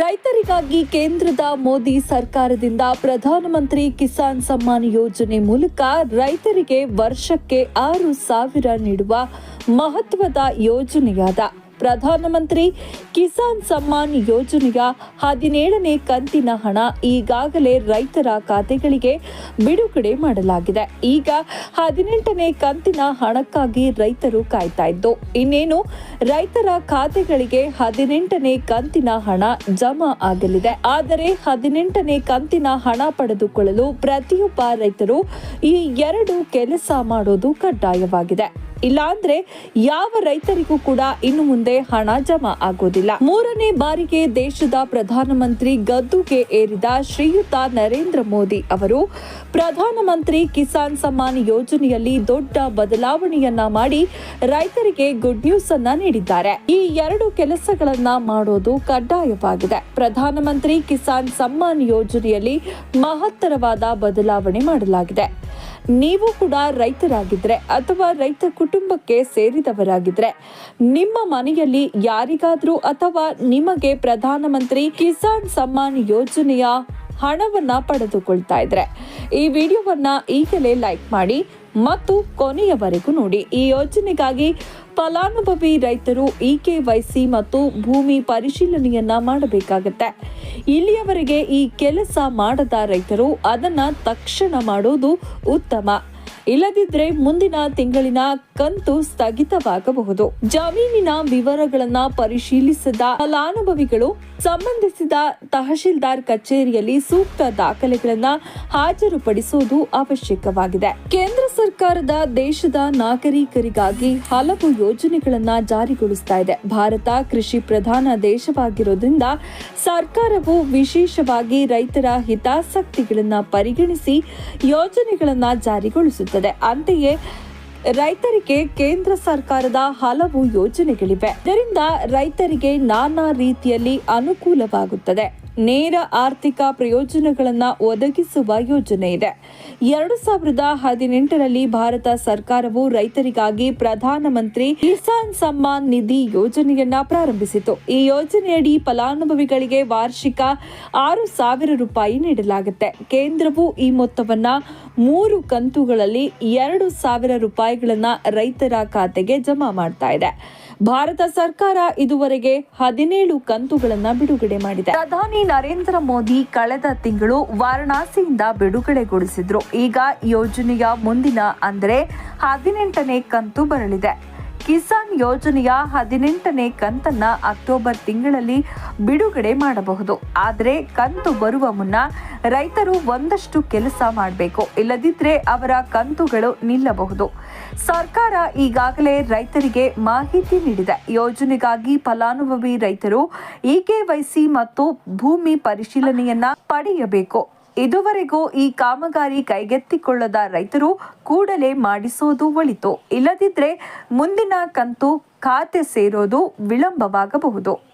ರೈತರಿಗಾಗಿ ಕೇಂದ್ರದ ಮೋದಿ ಸರ್ಕಾರದಿಂದ ಪ್ರಧಾನಮಂತ್ರಿ ಕಿಸಾನ್ ಸಮ್ಮಾನ್ ಯೋಜನೆ ಮೂಲಕ ರೈತರಿಗೆ ವರ್ಷಕ್ಕೆ ಆರು ಸಾವಿರ ನೀಡುವ ಮಹತ್ವದ ಯೋಜನೆಯಾದ ಪ್ರಧಾನಮಂತ್ರಿ ಕಿಸಾನ್ ಸಮ್ಮಾನ್ ಯೋಜನೆಯ ಹದಿನೇಳನೇ ಕಂತಿನ ಹಣ ಈಗಾಗಲೇ ರೈತರ ಖಾತೆಗಳಿಗೆ ಬಿಡುಗಡೆ ಮಾಡಲಾಗಿದೆ. ಈಗ ಹದಿನೆಂಟನೇ ಕಂತಿನ ಹಣಕ್ಕಾಗಿ ರೈತರು ಕಾಯ್ತಾ ಇದ್ದು, ಇನ್ನೇನು ರೈತರ ಖಾತೆಗಳಿಗೆ ಹದಿನೆಂಟನೇ ಕಂತಿನ ಹಣ ಜಮಾ ಆಗಲಿದೆ. ಆದರೆ ಹದಿನೆಂಟನೇ ಕಂತಿನ ಹಣ ಪಡೆದುಕೊಳ್ಳಲು ಪ್ರತಿಯೊಬ್ಬ ರೈತರು ಈ ಎರಡು ಕೆಲಸ ಮಾಡೋದು ಕಡ್ಡಾಯವಾಗಿದೆ. ಇಲ್ಲಾಂದ್ರೆ ಯಾವ ರೈತರಿಗೂ ಕೂಡ ಇನ್ನು ಮುಂದೆ ಹಣ ಜಮಾ ಆಗೋದಿಲ್ಲ. ಮೂರನೇ ಬಾರಿಗೆ ದೇಶದ ಪ್ರಧಾನಮಂತ್ರಿ ಗದ್ದುಗೆ ಏರಿದ ಶ್ರೀಯುತ ನರೇಂದ್ರ ಮೋದಿ ಅವರು ಪ್ರಧಾನಮಂತ್ರಿ ಕಿಸಾನ್ ಸಮ್ಮಾನ್ ಯೋಜನೆಯಲ್ಲಿ ದೊಡ್ಡ ಬದಲಾವಣೆಯನ್ನ ಮಾಡಿ ರೈತರಿಗೆ ಗುಡ್ ನ್ಯೂಸ್ ಅನ್ನ ನೀಡಿದ್ದಾರೆ. ಈ ಎರಡು ಕೆಲಸಗಳನ್ನ ಮಾಡೋದು ಕಡ್ಡಾಯವಾಗಿದೆ. ಪ್ರಧಾನಮಂತ್ರಿ ಕಿಸಾನ್ ಸಮ್ಮಾನ್ ಯೋಜನೆಯಲ್ಲಿ ಮಹತ್ತರವಾದ ಬದಲಾವಣೆ ಮಾಡಲಾಗಿದೆ. ನೀವು ಕೂಡ ರೈತರಾಗಿದ್ದರೆ ಅಥವಾ ರೈತ ಕುಟುಂಬಕ್ಕೆ ಸೇರಿದವರಾಗಿದ್ದರೆ ನಿಮ್ಮ ಮನೆಯಲ್ಲಿ ಯಾರಿಗಾದರೂ ಅಥವಾ ನಿಮಗೆ ಪ್ರಧಾನಮಂತ್ರಿ ಕಿಸಾನ್ ಸಮ್ಮಾನ್ ಯೋಜನೆಯ ಹಣವನ್ನ ಪಡೆದುಕೊಳ್ತಾ ಇದ್ರೆ. ಈ ವಿಡಿಯೋವನ್ನ ಈಗಲೇ ಲೈಕ್ ಮಾಡಿ ಮತ್ತು ಕೊನೆಯವರೆಗೂ ನೋಡಿ. ಈ ಯೋಜನೆಗಾಗಿ ಫಲಾನುಭವಿ ರೈತರು ಇ ಕೆ ಇಕೆವೈಸಿ ಮತ್ತು ಭೂಮಿ ಪರಿಶೀಲನೆಯನ್ನ ಮಾಡಬೇಕಾಗತ್ತೆ. ಇಲ್ಲಿಯವರೆಗೆ ಈ ಕೆಲಸ ಮಾಡದ ರೈತರು ಅದನ್ನ ತಕ್ಷಣ ಮಾಡೋದು ಉತ್ತಮ. ಇಲ್ಲದಿದ್ರೆ ಮುಂದಿನ ತಿಂಗಳಿನ ಕಂತು ಸ್ಥಗಿತವಾಗಬಹುದು. ಜಮೀನಿನ ವಿವರಗಳನ್ನ ಪರಿಶೀಲಿಸದ ಫಲಾನುಭವಿಗಳು ಸಂಬಂಧಿಸಿದ ತಹಶೀಲ್ದಾರ್ ಕಚೇರಿಯಲ್ಲಿ ಸೂಕ್ತ ದಾಖಲೆಗಳನ್ನ ಹಾಜರುಪಡಿಸುವುದು ಅವಶ್ಯಕವಾಗಿದೆ. ಕೇಂದ್ರ ಸರ್ಕಾರದ ದೇಶದ ನಾಗರಿಕರಿಗಾಗಿ ಹಲವು ಯೋಜನೆಗಳನ್ನು ಜಾರಿಗೊಳಿಸ್ತಾ ಇದೆ. ಭಾರತ ಕೃಷಿ ಪ್ರಧಾನ ದೇಶವಾಗಿರೋದ್ರಿಂದ ಸರ್ಕಾರವು ವಿಶೇಷವಾಗಿ ರೈತರ ಹಿತಾಸಕ್ತಿಗಳನ್ನು ಪರಿಗಣಿಸಿ ಯೋಜನೆಗಳನ್ನು ಜಾರಿಗೊಳಿಸುತ್ತದೆ. ಅಂತೆಯೇ ರೈತರಿಗೆ ಕೇಂದ್ರ ಸರ್ಕಾರದ ಹಲವು ಯೋಜನೆಗಳಿವೆ. ಇದರಿಂದ ರೈತರಿಗೆ ನಾನಾ ರೀತಿಯಲ್ಲಿ ಅನುಕೂಲವಾಗುತ್ತದೆ. ನೇರ ಆರ್ಥಿಕ ಪ್ರಯೋಜನಗಳನ್ನು ಒದಗಿಸುವ ಯೋಜನೆ ಇದೆ. ಎರಡು ಸಾವಿರದ ಹದಿನೆಂಟರಲ್ಲಿ ಭಾರತ ಸರ್ಕಾರವು ರೈತರಿಗಾಗಿ ಪ್ರಧಾನಮಂತ್ರಿ ಕಿಸಾನ್ ಸಮ್ಮಾನ್ ನಿಧಿ ಯೋಜನೆಯನ್ನ ಪ್ರಾರಂಭಿಸಿತು. ಈ ಯೋಜನೆಯಡಿ ಫಲಾನುಭವಿಗಳಿಗೆ ವಾರ್ಷಿಕ ಆರು ಸಾವಿರ ರೂಪಾಯಿ ನೀಡಲಾಗುತ್ತೆ. ಕೇಂದ್ರವು ಈ ಮೊತ್ತವನ್ನ ಮೂರು ಕಂತುಗಳಲ್ಲಿ ಎರಡು ಸಾವಿರ ರೂಪಾಯಿಗಳನ್ನ ರೈತರ ಖಾತೆಗೆ ಜಮಾ ಮಾಡ್ತಾ ಇದೆ. ಭಾರತ ಸರ್ಕಾರ ಇದುವರೆಗೆ ಹದಿನೇಳು ಕಂತುಗಳನ್ನ ಬಿಡುಗಡೆ ಮಾಡಿದೆ. ಪ್ರಧಾನಿ ನರೇಂದ್ರ ಮೋದಿ ಕಳೆದ ತಿಂಗಳು ವಾರಣಾಸಿಯಿಂದ ಬಿಡುಗಡೆಗೊಳಿಸಿದ್ರು. ಈಗ ಯೋಜನೆಯ ಮುಂದಿನ ಅಂದರೆ ಹದಿನೆಂಟನೇ ಕಂತು ಬರಲಿದೆ. ಕಿಸಾನ್ ಯೋಜನೆಯ ಹದಿನೆಂಟನೇ ಕಂತನ್ನ ಅಕ್ಟೋಬರ್ ತಿಂಗಳಲ್ಲಿ ಬಿಡುಗಡೆ ಮಾಡಬಹುದು. ಆದರೆ ಕಂತು ಬರುವ ಮುನ್ನ ರೈತರು ಒಂದಷ್ಟು ಕೆಲಸ ಮಾಡಬೇಕು. ಇಲ್ಲದಿದ್ದರೆ ಅವರ ಕಂತುಗಳು ನಿಲ್ಲಬಹುದು. ಸರ್ಕಾರ ಈಗಾಗಲೇ ರೈತರಿಗೆ ಮಾಹಿತಿ ನೀಡಿದೆ. ಯೋಜನೆಗಾಗಿ ಫಲಾನುಭವಿ ರೈತರು ಇಕೆವೈಸಿ ಮತ್ತು ಭೂಮಿ ಪರಿಶೀಲನೆಯನ್ನ ಪಡೆಯಬೇಕು. ಇದುವರೆಗೂ ಈ ಕಾಮಗಾರಿ ಕೈಗೆತ್ತಿಕೊಳ್ಳದ ರೈತರು ಕೂಡಲೇ ಮಾಡಿಸೋದು ಒಳಿತು. ಇಲ್ಲದಿದ್ರೆ ಮುಂದಿನ ಕಂತು ಖಾತೆ ಸೇರೋದು ವಿಳಂಬವಾಗಬಹುದು.